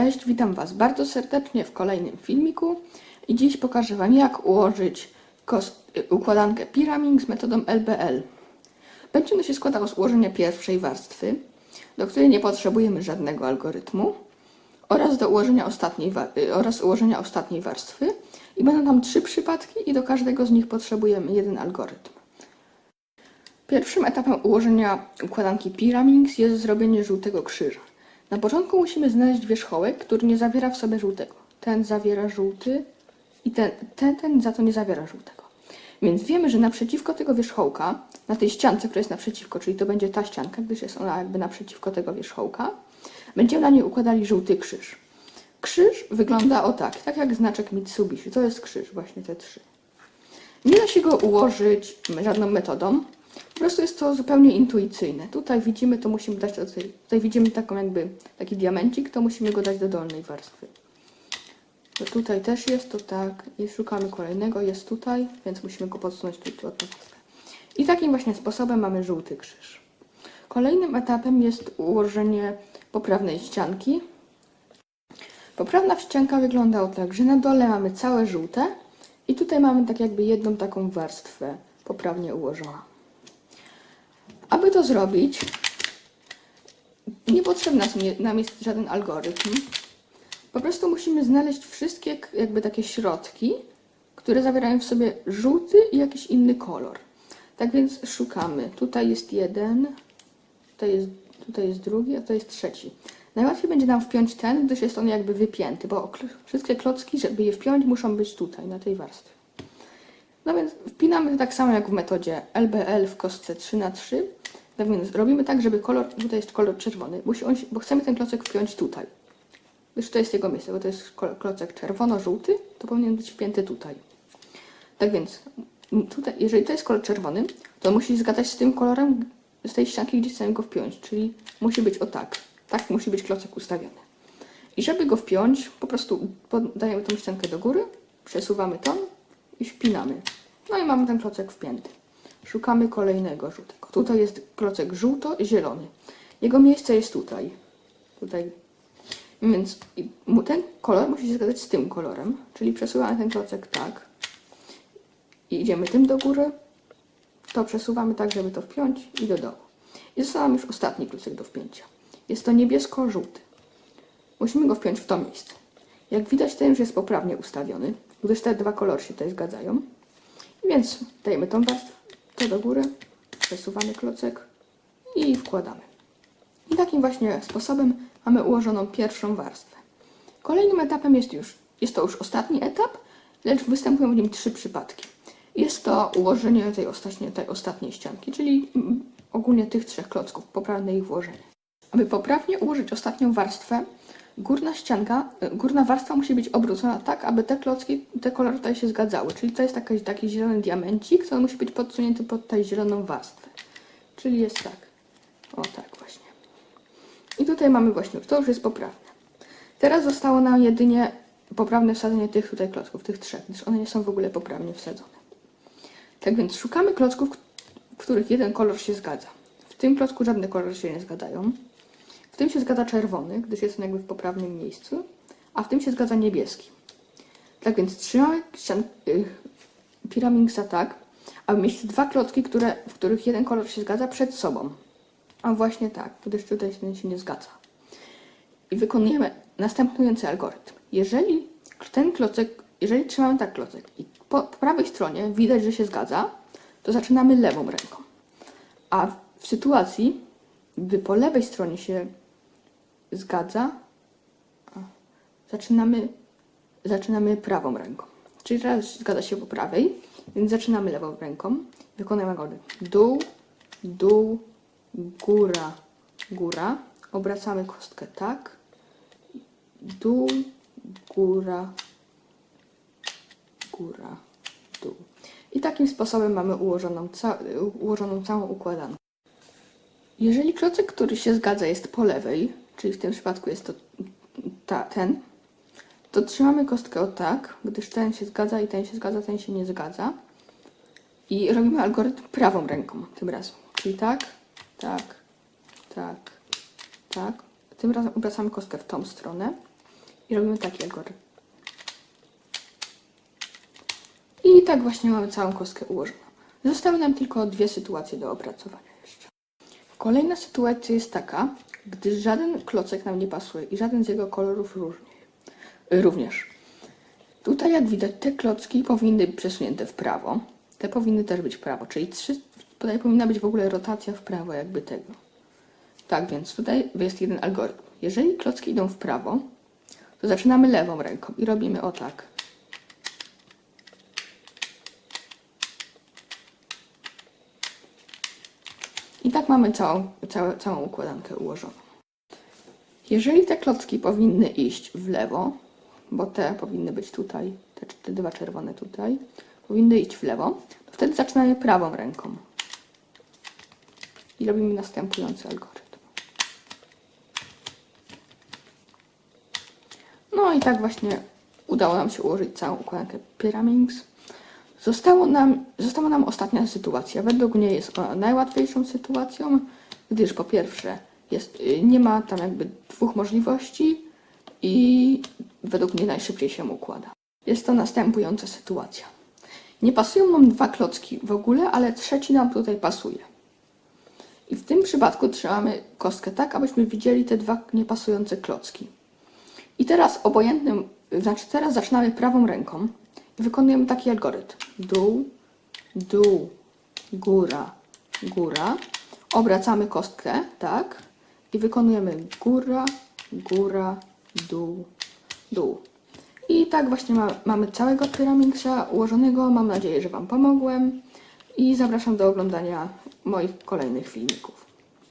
Cześć, witam Was bardzo serdecznie w kolejnym filmiku i dziś pokażę Wam jak ułożyć układankę Pyramid z metodą LBL. Będzie ona się składała z ułożenia pierwszej warstwy, do której nie potrzebujemy żadnego algorytmu oraz do ułożenia ostatniej, y, oraz ułożenia ostatniej warstwy i będą tam trzy przypadki i do każdego z nich potrzebujemy jeden algorytm. Pierwszym etapem ułożenia układanki Pyraminx jest zrobienie żółtego krzyża. Na początku musimy znaleźć wierzchołek, który nie zawiera w sobie żółtego. Ten zawiera żółty i ten, ten, ten za to nie zawiera żółtego. Więc wiemy, że naprzeciwko tego wierzchołka, na tej ściance, która jest naprzeciwko, czyli to będzie ta ścianka, gdyż jest ona jakby naprzeciwko tego wierzchołka, będziemy na niej układali żółty krzyż. Krzyż wygląda o tak, tak jak znaczek Mitsubishi. To jest krzyż, właśnie te trzy. Nie da się go ułożyć żadną metodą. Po prostu jest to zupełnie intuicyjne. Tutaj widzimy, to musimy dać do tej, tutaj widzimy taką jakby taki diamencik, to musimy go dać do dolnej warstwy. To tutaj też jest to tak i szukamy kolejnego, jest tutaj, więc musimy go podsunąć tu, od. I takim właśnie sposobem mamy żółty krzyż. Kolejnym etapem jest ułożenie poprawnej ścianki. Poprawna ścianka wygląda tak, że na dole mamy całe żółte i tutaj mamy tak jakby jedną taką warstwę poprawnie ułożoną. To zrobić, nie potrzebny nas- nam jest żaden algorytm. Po prostu musimy znaleźć wszystkie jakby takie środki, które zawierają w sobie żółty i jakiś inny kolor. Tak więc szukamy. Tutaj jest jeden, tutaj jest, tutaj jest drugi, a to jest trzeci. Najłatwiej będzie nam wpiąć ten, gdyż jest on jakby wypięty, bo wszystkie klocki, żeby je wpiąć, muszą być tutaj, na tej warstwie. No więc wpinamy tak samo jak w metodzie LBL w kostce 3 na 3 Tak więc robimy tak, żeby kolor, tutaj jest kolor czerwony, musi on bo chcemy ten klocek wpiąć tutaj. Gdyż to jest jego miejsce, bo to jest klocek czerwono-żółty, to powinien być wpięty tutaj. Tak więc tutaj, jeżeli to jest kolor czerwony, to musi zgadać z tym kolorem z tej ścianki, gdzie chcemy go wpiąć, czyli musi być o tak. Tak musi być klocek ustawiony. I żeby go wpiąć, po prostu podajemy tą ściankę do góry, przesuwamy tą i wpinamy. No i mamy ten klocek wpięty. Szukamy kolejnego żółtego. Tutaj jest klocek żółto-zielony. Jego miejsce jest tutaj. Tutaj. Więc ten kolor musi się zgadzać z tym kolorem, czyli przesuwamy ten klocek tak. I idziemy tym do góry. To przesuwamy tak, żeby to wpiąć i do dołu. I został nam już ostatni klocek do wpięcia. Jest to niebiesko-żółty. Musimy go wpiąć w to miejsce. Jak widać, ten już jest poprawnie ustawiony, gdyż te dwa kolory się tutaj zgadzają. Więc dajemy tą warstwę to do góry, przesuwamy klocek i wkładamy. I takim właśnie sposobem mamy ułożoną pierwszą warstwę. Kolejnym etapem jest już, jest to już ostatni etap, lecz występują w nim trzy przypadki. Jest to ułożenie tej ostatniej, tej ostatniej ścianki, czyli mm, ogólnie tych trzech klocków, poprawne ich włożenie. Aby poprawnie ułożyć ostatnią warstwę, górna ścianka, y, górna warstwa musi być obrócona tak, aby te klocki, te kolory tutaj się zgadzały. Czyli to jest taki, taki zielony diamencik, który musi być podsunięty pod tę zieloną warstwę. Czyli jest tak. O tak właśnie. I tutaj mamy właśnie, to już jest poprawne. Teraz zostało nam jedynie poprawne wsadzenie tych tutaj klocków, tych trzech, gdyż one nie są w ogóle poprawnie wsadzone. Tak więc szukamy klocków, w których jeden kolor się zgadza. W tym klocku żadne kolory się nie zgadzają. Tym się zgadza czerwony, gdyż jest on jakby w poprawnym miejscu, a w tym się zgadza niebieski. Tak więc trzymamy y, Pyraminxa tak, aby mieć dwa klocki, które, w których jeden kolor się zgadza przed sobą. A właśnie tak, gdyż tutaj ten się nie zgadza. I wykonujemy następujący algorytm. Jeżeli ten klocek, jeżeli trzymamy tak klocek i po, po prawej stronie widać, że się zgadza, to zaczynamy lewą ręką. A w, w sytuacji, gdy po lewej stronie się zgadza, zaczynamy, zaczynamy prawą ręką. Czyli teraz zgadza się po prawej, więc zaczynamy lewą ręką. Wykonujemy algorytm. Dół, dół, góra, góra. Obracamy kostkę tak. Dół, góra, góra, dół. I takim sposobem mamy ułożoną, ca ułożoną całą układankę. Jeżeli klocek, który się zgadza, jest po lewej, czyli w tym przypadku jest to ta, ten, to trzymamy kostkę o tak, gdyż ten się zgadza i ten się zgadza, ten się nie zgadza. I robimy algorytm prawą ręką tym razem. Czyli tak, tak, tak, tak. Tym razem obracamy kostkę w tą stronę. I robimy taki algorytm. I tak właśnie mamy całą kostkę ułożoną. Zostały nam tylko dwie sytuacje do opracowania jeszcze. Kolejna sytuacja jest taka, gdy żaden klocek nam nie pasuje i żaden z jego kolorów również. Tutaj jak widać te klocki powinny być przesunięte w prawo. Te powinny też być w prawo, czyli trzy, tutaj powinna być w ogóle rotacja w prawo jakby tego. Tak więc tutaj jest jeden algorytm. Jeżeli klocki idą w prawo, to zaczynamy lewą ręką i robimy o tak. I tak mamy całą, całą, całą układankę ułożoną. Jeżeli te klocki powinny iść w lewo, bo te powinny być tutaj, te, te dwa czerwone tutaj, powinny iść w lewo, to wtedy zaczynamy prawą ręką. I robimy następujący algorytm. No i tak właśnie udało nam się ułożyć całą układankę Pyraminx. Zostało nam, została nam ostatnia sytuacja. Według mnie jest ona najłatwiejszą sytuacją, gdyż po pierwsze jest, y, nie ma tam jakby dwóch możliwości i według mnie najszybciej się układa. Jest to następująca sytuacja. Nie pasują nam dwa klocki w ogóle, ale trzeci nam tutaj pasuje. I w tym przypadku trzymamy kostkę tak, abyśmy widzieli te dwa niepasujące klocki. I teraz obojętnym, znaczy teraz zaczynamy prawą ręką wykonujemy taki algorytm. Dół, dół, góra, góra. Obracamy kostkę, tak? I wykonujemy góra, góra, dół, dół. I tak właśnie ma, mamy całego Pyramixa ułożonego. Mam nadzieję, że Wam pomogłem i zapraszam do oglądania moich kolejnych filmików.